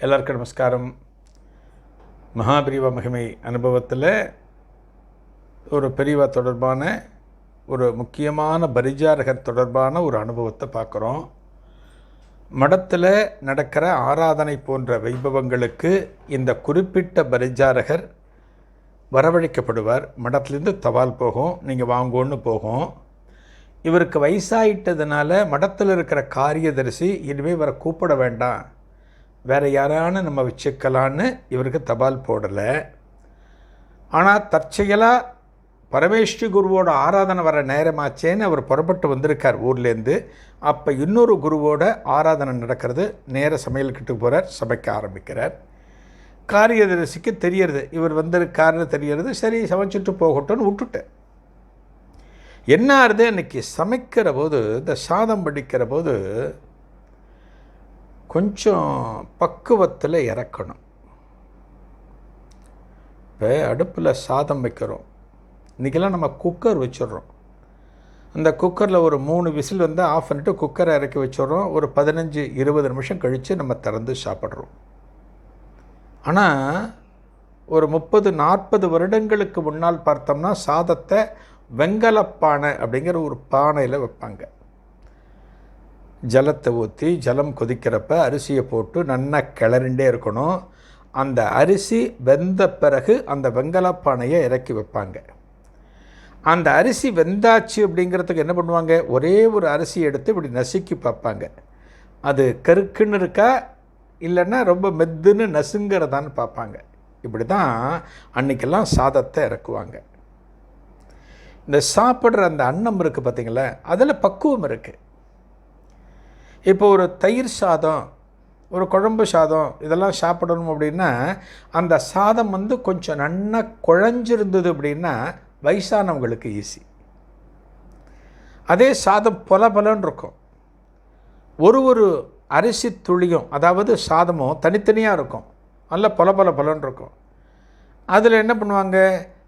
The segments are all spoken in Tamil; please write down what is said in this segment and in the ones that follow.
எல்லாருக்கும் நமஸ்காரம். மகாபிரிவ மகிமை அனுபவத்தில் ஒரு பெரியவா தொடர்பான ஒரு முக்கியமான பரிஜாரகர் தொடர்பான ஒரு அனுபவத்தை பார்க்குறோம். மடத்தில் நடக்கிற ஆராதனை போன்ற வைபவங்களுக்கு இந்த குறிப்பிட்ட பரிஜாரகர் வரவழைக்கப்படுவார். மடத்துலேருந்து தபால் போகும் நீங்கள் வாங்கோன்னு போகும். இவருக்கு வயசாயிட்டதுனால மடத்தில் இருக்கிற காரியதரிசி இனிமேல் வர கூப்பிட வேண்டாம். வேறு யாரான நம்ம வச்சுக்கலான்னு இவருக்கு தபால் போடலை. ஆனால் தற்செயலாக பரமேஸ்வரி குருவோட ஆராதனை வர நேரமாச்சேன்னு அவர் புறப்பட்டு வந்திருக்கார் ஊர்லேருந்து. அப்போ இன்னொரு குருவோட ஆராதனை நடக்கிறது நேர சமையல்கிட்ட போகிறார் சமைக்க ஆரம்பிக்கிறார். காரியதரிசிக்கு தெரியறது இவர் வந்திருக்காருன்னு தெரியறது சரி சமைச்சிட்டு போகட்டும்னு விட்டுட்டேன் என்ன ஆறுது? அன்னைக்கு சமைக்கிற போது இந்த சாதம் படிக்கிற போது கொஞ்சம் பக்குவத்தில் இறக்கணும். இப்போ அடுப்பில் சாதம் வைக்கிறோம். இன்றைக்கெல்லாம் நம்ம குக்கர் வச்சிடுறோம். அந்த குக்கரில் ஒரு மூணு விசில் வந்து ஆஃப் பண்ணிட்டு குக்கரை இறக்கி வச்சிடுறோம். ஒரு பதினஞ்சு இருபது நிமிஷம் கழித்து நம்ம திறந்து சாப்பிட்றோம். ஆனால் ஒரு முப்பது நாற்பது வருடங்களுக்கு முன்னால் பார்த்தோம்னா சாதத்தை வெங்கலப்பானை அப்படிங்கிற ஒரு பானையில் வைப்பாங்க. ஜலத்தை ஊற்றி ஜலம் கொதிக்கிறப்ப அரிசியை போட்டு நல்லா கிளறிண்டே இருக்கணும். அந்த அரிசி வெந்த பிறகு அந்த வெங்கலப்பானையை இறக்கி வைப்பாங்க. அந்த அரிசி வெந்தாச்சு அப்படிங்கிறதுக்கு என்ன பண்ணுவாங்க? ஒரே ஒரு அரிசி எடுத்து இப்படி நசுக்கி பார்ப்பாங்க. அது கருக்குன்னு இருக்கா? இல்லைன்னா ரொம்ப மெத்துன்னு நசுங்கிறதான்னு பார்ப்பாங்க. இப்படி தான் அன்றைக்கெல்லாம் சாதத்தை இறக்குவாங்க. இந்த சாப்பிட்ற அந்த அன்னம் இருக்குது பார்த்திங்களா? அதில் பக்குவம் இருக்குது இப்போ ஒரு தயிர் சாதம் ஒரு குழம்பு சாதம் இதெல்லாம் சாப்பிடணும் அப்படின்னா அந்த சாதம் வந்து கொஞ்சம் நன்னா குழஞ்சிருந்தது அப்படின்னா வயசானவங்களுக்கு ஈஸி அதே சாதம் பொல பொலன்னு இருக்கும். ஒரு ஒரு அரிசி துளியும் அதாவது சாதமும் தனித்தனியாக இருக்கும். நல்ல பொல பல பொலன்னு இருக்கும். அதில் என்ன பண்ணுவாங்க?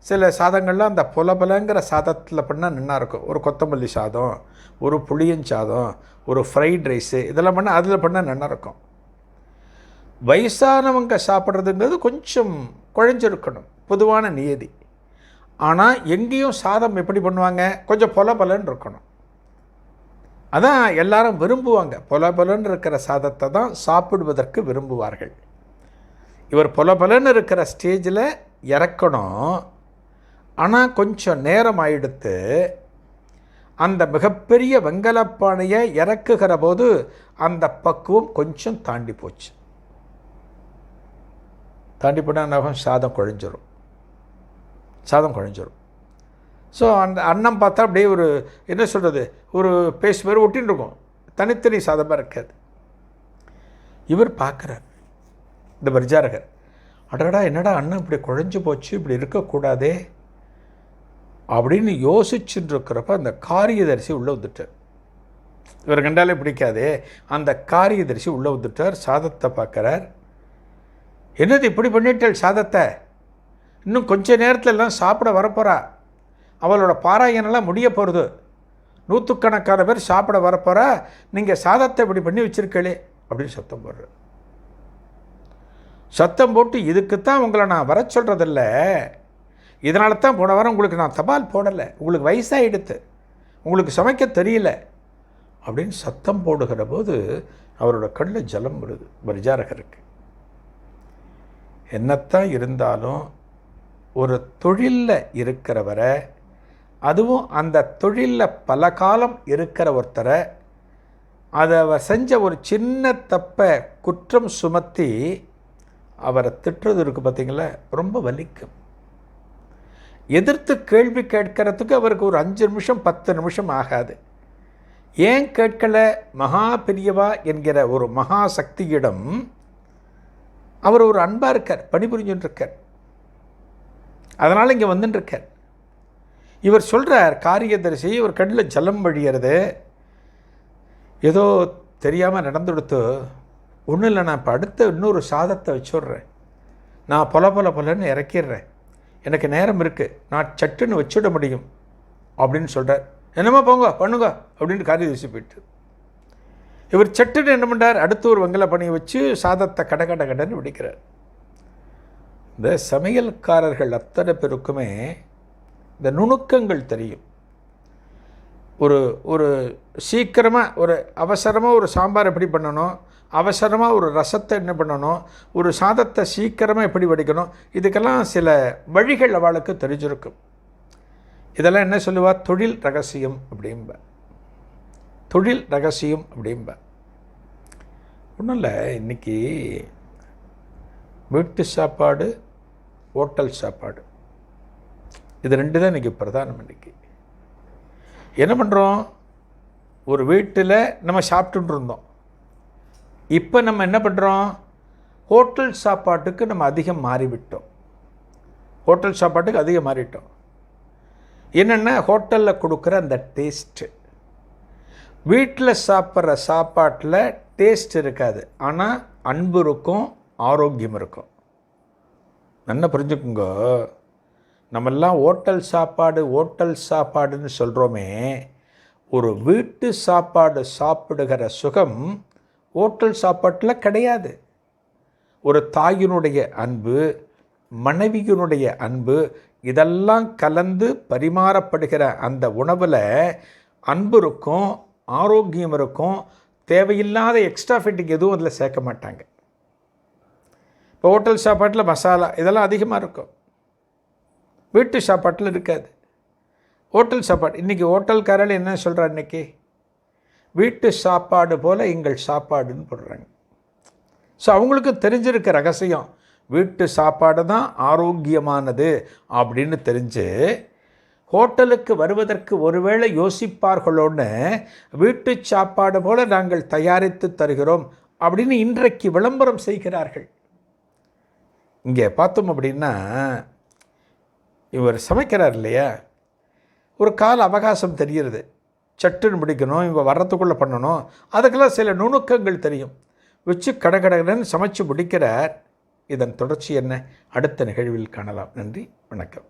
சில சாதங்கள்லாம் அந்த புலபலங்கிற சாதத்தில் பண்ணால் நல்லா இருக்கும். ஒரு கொத்தமல்லி சாதம் ஒரு புளியன் சாதம் ஒரு ஃப்ரைட் ரைஸு இதெல்லாம் பண்ணால் அதில் பண்ணால் நல்லா இருக்கும். வயசானவங்க சாப்பிட்றதுங்கிறது கொஞ்சம் குழஞ்சிருக்கணும் பொதுவான நியதி. ஆனால் எங்கேயும் சாதம் எப்படி பண்ணுவாங்க? கொஞ்சம் பொல இருக்கணும். அதான் எல்லாரும் விரும்புவாங்க. பொல இருக்கிற சாதத்தை தான் சாப்பிடுவதற்கு விரும்புவார்கள். இவர் பொல இருக்கிற ஸ்டேஜில் இறக்கணும். ஆனால் கொஞ்சம் நேரம் ஆயிடுத்து அந்த மிகப்பெரிய வெங்கலப்பானையை இறக்குகிற போது அந்த பக்குவம் கொஞ்சம் தாண்டி போச்சு. தாண்டி போனால் சாதம் குழஞ்சிரும். சாதம் குழஞ்சிரும். ஸோ அந்த அன்னம் பார்த்தா அப்படியே ஒரு என்ன சொல்கிறது ஒரு பேஸ்ட் மாதிரி ஒட்டின்னு இருக்கும் தனித்தனி சாதமாக இருக்காது. இவர் பார்க்குறார். இந்த பர்ஜாரகர் அடடா என்னடா அண்ணன் இப்படி குழஞ்சு போச்சு? இப்படி இருக்கக்கூடாதே. அப்படின்னு யோசிச்சுட்டு இருக்கிறப்ப அந்த காரியதரிசி உள்ளே வந்துட்டார். இவர் கண்டாலே பிடிக்காதே. அந்த காரியதரிசி உள்ளே வந்துட்டார் சாதத்தை பார்க்குறார். என்னது இப்படி பண்ணிட்டாள் சாதத்தை? இன்னும் கொஞ்ச நேரத்தில் எல்லாம் சாப்பிட வரப்போகிறா அவளோட பாராயணெல்லாம் முடிய போகிறது நூற்றுக்கணக்கான பேர் சாப்பிட வரப்போகிறா நீங்கள் சாதத்தை இப்படி பண்ணி வச்சிருக்கலே அப்படின்னு சத்தம் போடுற சத்தம் போட்டு இதுக்குத்தான் உங்களை நான் வர சொல்கிறதில்ல இதனால தான் போன வாரம் உங்களுக்கு நான் தபால் போடலை. உங்களுக்கு வயசாகிடுத்து உங்களுக்கு சமைக்க தெரியல. அப்படின்னு சத்தம் போடுகிற போது அவரோட கண்ணில் ஜலம் வருது பரிஜாரகருக்கு என்னத்தான் இருந்தாலும் ஒரு தொழிலில் இருக்கிறவரை அதுவும் அந்த தொழிலில் பல காலம் இருக்கிற ஒருத்தரை அதை அவர் செஞ்ச ஒரு சின்ன தப்பை குற்றம் சுமத்தி அவரை திட்டுறது இருக்குது பார்த்திங்களா? ரொம்ப வலிக்கும். எதிர்த்து கேள்வி கேட்கறதுக்கு அவருக்கு ஒரு அஞ்சு நிமிஷம் பத்து நிமிஷம் ஆகாது. ஏன் கேட்கல? மகா பெரியவா என்கிற ஒரு மகா சக்தியிடம் அவர் ஒரு அன்பாக இருக்கார் பணிபுரிஞ்சுட்டு இருக்கார் அதனால் இங்கே வந்துட்டுருக்கார் இவர் சொல்கிறார் காரியதரிசி இவர் கண்ணில் ஜலம் வழியறது. ஏதோ தெரியாமல் நடந்துடுத்து ஒன்றும் இல்லை நான் இப்போ அடுத்த இன்னொரு சாதத்தை வச்சுட்றேன். நான் பொல பொல பொலன்னு இறக்கிடுறேன். எனக்கு நேரம் இருக்குது நான் சட்டுன்னு வச்சுட முடியும் அப்படின்னு சொல்கிறார் என்னம்மா போங்க பண்ணுங்க அப்படின்னு வீசி போயிட்டு. இவர் சட்டுன்னு என்ன பண்ணுறார் அடுத்து ஒரு வெங்கல பணியை வச்சு சாதத்தை கட கட கடன்னு பிடிக்கிறார் இந்த சமையல்காரர்கள் அத்தனை பேருக்குமே இந்த நுணுக்கங்கள் தெரியும். ஒரு ஒரு சீக்கிரமாக ஒரு அவசரமாக ஒரு சாம்பார் எப்படி பண்ணணும்? அவசரமாக ஒரு ரசத்தை என்ன பண்ணணும்? ஒரு சாதத்தை சீக்கிரமாக எப்படி வடிக்கணும்? இதுக்கெல்லாம் சில வழிகள் அவளுக்கு தெரிஞ்சிருக்கும். இதெல்லாம் என்ன சொல்லுவா? தொழில் ரகசியம் அப்படிம்ப. தொழில் ரகசியம் அப்படிம்ப. ஒன்றும் இல்லை இன்றைக்கி வீட்டு சாப்பாடு ஹோட்டல் சாப்பாடு. இது ரெண்டு தான் இன்றைக்கி பிரதானம் இன்றைக்கி என்ன பண்ணுறோம் ஒரு வீட்டில் நம்ம சாப்பிட்டுட்டு இருந்தோம். இப்போ நம்ம என்ன பண்ணுறோம் ஹோட்டல் சாப்பாட்டுக்கு நம்ம அதிகம் மாறிவிட்டோம். ஹோட்டல் சாப்பாட்டுக்கு அதிகம் மாறிட்டோம். என்னென்னா? ஹோட்டலில் கொடுக்குற அந்த டேஸ்ட்டு. வீட்டில் சாப்பிட்ற சாப்பாட்டில் டேஸ்ட் இருக்காது. ஆனால் அன்பு இருக்கும் ஆரோக்கியம் இருக்கும். நல்லா புரிஞ்சுக்குங்க. நம்மெல்லாம் ஹோட்டல் சாப்பாடு ஹோட்டல் சாப்பாடுன்னு சொல்கிறோமே ஒரு வீட்டு சாப்பாடு சாப்பிடுகிற சுகம் ஹோட்டல் சாப்பாட்டில் கிடையாது. ஒரு தாயினுடைய அன்பு மனைவியினுடைய அன்பு இதெல்லாம் கலந்து பரிமாறப்படுகிற அந்த உணவில் அன்பு இருக்கும் ஆரோக்கியம் இருக்கும். தேவையில்லாத எக்ஸ்ட்ரா ஃபிட்டிங் எதுவும் அதில் சேர்க்க மாட்டாங்க. இப்போ ஹோட்டல் சாப்பாட்டில் மசாலா இதெல்லாம் அதிகமாக இருக்கும். வீட்டு சாப்பாட்டில் இருக்காது. ஹோட்டல் சாப்பாடு இன்றைக்கி ஹோட்டல்காரர்கள் என்ன சொல்கிறா இன்றைக்கி வீட்டு சாப்பாடு போல் எங்கள் சாப்பாடுன்னு போடுறாங்க. ஸோ அவங்களுக்கு தெரிஞ்சிருக்க ரகசியம் வீட்டு சாப்பாடு தான் ஆரோக்கியமானது அப்படின்னு தெரிஞ்சு ஹோட்டலுக்கு வருவதற்கு ஒருவேளை யோசிப்பார்களோன்னு வீட்டு சாப்பாடு போல் நாங்கள் தயாரித்து தருகிறோம் அப்படின்னு இன்றைக்கு விளம்பரம் செய்கிறார்கள். இங்கே பார்த்தோம் அப்படின்னா இவர் சமைக்கிறார் இல்லையா? ஒரு கால அவகாசம் தெரிகிறது. சட்டுன்னு முடிக்கணும் இவங்க வர்றதுக்குள்ளே பண்ணணும். அதுக்கெல்லாம் சில நுணுக்கங்கள் தெரியும். வச்சு கடகடகடன்னு சமைச்சு முடிக்கிறார். இதன் தொடர்ச்சி என்ன? அடுத்த நிகழ்வில் காணலாம். நன்றி. வணக்கம்.